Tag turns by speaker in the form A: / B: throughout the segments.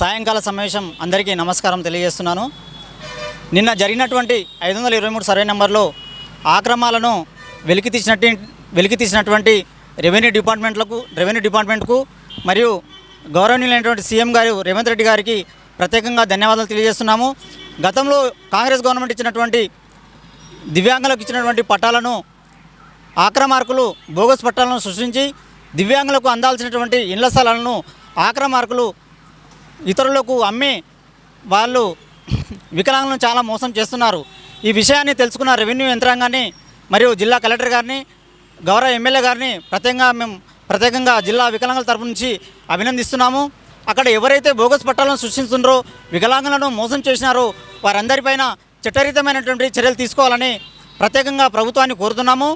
A: సాయంకాల సమావేశం అందరికీ నమస్కారం తెలియజేస్తున్నాను. నిన్న జరిగినటువంటి ఐదు వందల ఇరవై మూడు సర్వే నెంబర్లో ఆక్రమాలను వెలికి తీసినట్టు వెలికి తీసినటువంటి రెవెన్యూ డిపార్ట్మెంట్లకు రెవెన్యూ డిపార్ట్మెంట్కు మరియు గౌరవనీయులైనటువంటి సీఎం గారు రేవంత్ రెడ్డి గారికి ప్రత్యేకంగా ధన్యవాదాలు తెలియజేస్తున్నాము. గతంలో కాంగ్రెస్ గవర్నమెంట్ ఇచ్చినటువంటి దివ్యాంగులకు ఇచ్చినటువంటి పట్టాలను ఆక్రమార్కులు బోగస్ పట్టాలను సృష్టించి దివ్యాంగులకు అందాల్సినటువంటి ఇళ్ళ స్థలాలను ఆక్రమార్కులు ఇతరులకు అమ్మి వాళ్ళు వికలాంగులను చాలా మోసం చేస్తున్నారు. ఈ విషయాన్ని తెలుసుకున్న రెవెన్యూ యంత్రాంగాన్ని మరియు జిల్లా కలెక్టర్ గారిని గౌరవ ఎమ్మెల్యే గారిని ప్రత్యేకంగా మేము ప్రత్యేకంగా జిల్లా వికలాంగుల తరపు నుంచి అభినందిస్తున్నాము. అక్కడ ఎవరైతే బోగస్ పట్టాలను సృష్టిస్తున్నారో వికలాంగులను మోసం చేసినారో వారందరిపైన చట్టరీతమైనటువంటి చర్యలు తీసుకోవాలని ప్రత్యేకంగా ప్రభుత్వాన్ని కోరుతున్నాము.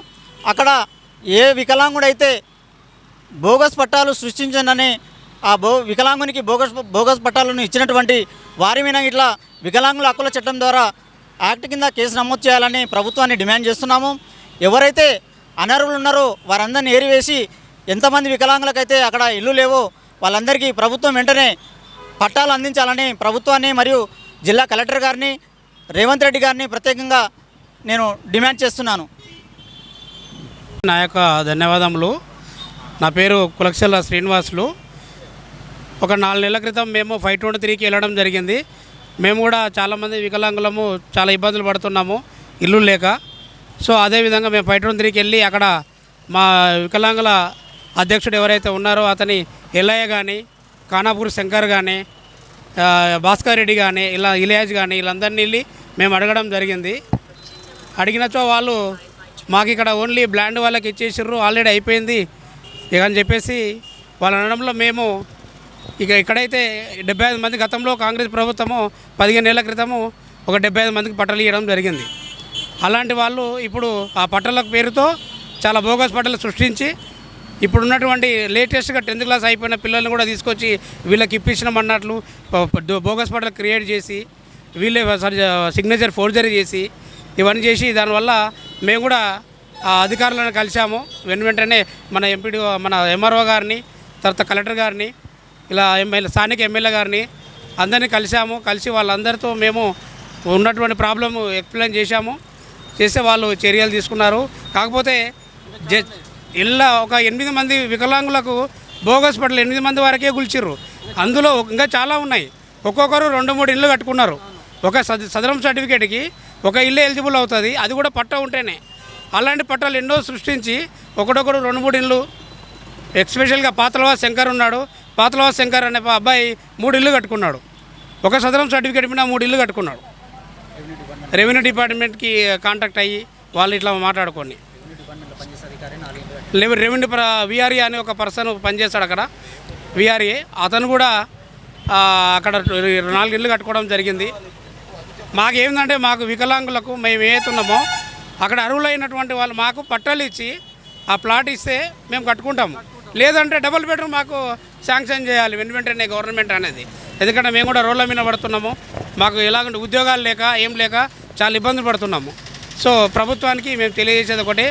A: అక్కడ ఏ వికలాంగుడైతే బోగస్ పట్టాలు సృష్టించనని ఆ బో వికలాంగునికి బోగస్ బోగస్ పట్టాలను ఇచ్చినటువంటి వారి మీద ఇట్లా వికలాంగుల హక్కుల చట్టం ద్వారా యాక్ట్ కింద కేసు నమోదు చేయాలని ప్రభుత్వాన్ని డిమాండ్ చేస్తున్నాము. ఎవరైతే అనర్హులు ఉన్నారో వారందరిని ఏరివేసి ఎంతమంది వికలాంగులకైతే అక్కడ ఇల్లు లేవో వాళ్ళందరికీ ప్రభుత్వం వెంటనే పట్టాలు అందించాలని ప్రభుత్వాన్ని మరియు జిల్లా కలెక్టర్ గారిని రేవంత్ రెడ్డి గారిని ప్రత్యేకంగా నేను డిమాండ్ చేస్తున్నాను.
B: నా యొక్క ధన్యవాదములు. నా పేరు కులక్షల శ్రీనివాసులు. ఒక నాలుగు నెలల క్రితం మేము ఫైవ్ ట్వంటీ త్రీకి వెళ్ళడం జరిగింది. మేము కూడా చాలామంది వికలాంగులము చాలా ఇబ్బందులు పడుతున్నాము ఇల్లు లేక. సో అదేవిధంగా మేము ఫైవ్ ట్వంటీ త్రీకి వెళ్ళి అక్కడ మా వికలాంగుల అధ్యక్షుడు ఎవరైతే ఉన్నారో అతని ఎల్లయ్య కానీ ఖానాపూర్ శంకర్ కానీ భాస్కర్ రెడ్డి కానీ ఇలా ఇలియాజ్ కానీ వీళ్ళందరినీ వెళ్ళి మేము అడగడం జరిగింది. అడిగినచో వాళ్ళు మాకు ఇక్కడ ఓన్లీ బ్లాండ్ వాళ్ళకి ఇచ్చేసారు ఆల్రెడీ అయిపోయింది. ఇక అని చెప్పేసి వాళ్ళ అనడంలో మేము ఇక ఇక్కడైతే డెబ్బై ఐదు మంది గతంలో కాంగ్రెస్ ప్రభుత్వము పదిహేను ఏళ్ళ క్రితము ఒక డెబ్బై ఐదు మందికి పట్టలు ఇవ్వడం జరిగింది. అలాంటి వాళ్ళు ఇప్పుడు ఆ పట్టల పేరుతో చాలా బోగస్ పట్టలు సృష్టించి ఇప్పుడు ఉన్నటువంటి లేటెస్ట్గా టెన్త్ క్లాస్ అయిపోయిన పిల్లల్ని కూడా తీసుకొచ్చి వీళ్ళకి ఇప్పించినాం అన్నట్లు బోగస్ పట్టలు క్రియేట్ చేసి వీళ్ళే సిగ్నేచర్ ఫోర్జరీ చేసి ఇవన్నీ చేసి దానివల్ల మేము కూడా ఆ అధికారులను కలిసాము వెను వెంటనే మన ఎంపీడీ మన ఎంఆర్ఓ గారిని తర్వాత కలెక్టర్ గారిని ఇలా ఎమ్మెల్యే స్థానిక ఎమ్మెల్యే గారిని అందరినీ కలిసాము కలిసి వాళ్ళందరితో మేము ఉన్నటువంటి ప్రాబ్లము ఎక్స్ప్లెయిన్ చేశాము. చేస్తే వాళ్ళు చర్యలు తీసుకున్నారు. కాకపోతే జ ఇళ్ళ ఒక ఎనిమిది మంది వికలాంగులకు బోగస్ పట్ల ఎనిమిది మంది వరకే గుల్చిర్రు. అందులో ఇంకా చాలా ఉన్నాయి. ఒక్కొక్కరు రెండు మూడు ఇళ్ళు కట్టుకున్నారు. ఒక సద సదరం సర్టిఫికేట్కి ఒక ఇల్లు ఎలిజిబుల్ అవుతుంది. అది కూడా పట్ట ఉంటేనే. అలాంటి పట్టాలు ఎన్నో సృష్టించి ఒకడొకడు రెండు మూడు ఇళ్ళు ఎక్స్పెషల్గా పాతలవా శంకర్ ఉన్నాడు. పాతలవా శంకర్ అనే అబ్బాయి మూడు ఇల్లు కట్టుకున్నాడు. ఒక సదరం సర్టిఫికేట్ మీద మూడు ఇల్లు కట్టుకున్నాడు. రెవెన్యూ డిపార్ట్మెంట్కి కాంటాక్ట్ అయ్యి వాళ్ళు ఇట్లా మాట్లాడుకొని. లేవు రెవెన్యూ ప్ర విఆర్ఏ అనే ఒక పర్సన్ పనిచేస్తాడు అక్కడ. విఆర్ఏ అతను కూడా అక్కడ నాలుగు ఇళ్ళు కట్టుకోవడం జరిగింది. మాకేందంటే మాకు వికలాంగులకు మేము ఏతున్నామో అక్కడ అర్హులైనటువంటి వాళ్ళు మాకు పట్టాలు ఇచ్చి ఆ ప్లాట్ ఇస్తే మేము కట్టుకుంటాము. లేదంటే డబుల్ బెడ్రూమ్ మాకు శాంక్షన్ చేయాలి వెంటనే గవర్నమెంట్ అనేది. ఎందుకంటే మేము కూడా రోడ్ల మీద పడుతున్నాము. మాకు ఎలాగంటే ఉద్యోగాలు లేక ఏం లేక చాలా ఇబ్బందులు పడుతున్నాము. సో ప్రభుత్వానికి మేము తెలియజేసేది ఒకటి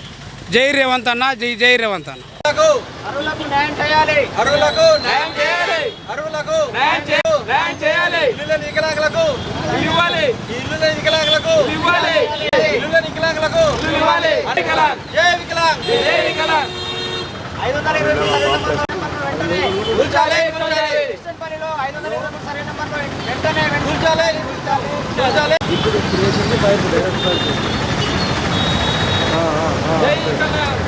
B: జై రేవంత్ అన్న జై జై రేవంత్ అన్న.
A: న్యాయం వెంటనే
C: కూర్చోలే కూర్చోలే
A: డిస్టెన్స్ పనిలో ఐదు వందల ఇరవై మూడు సర్వే నెంబర్లో వెంటనే
C: కూర్చోలే కూర్చోలే జై వికలాంగ్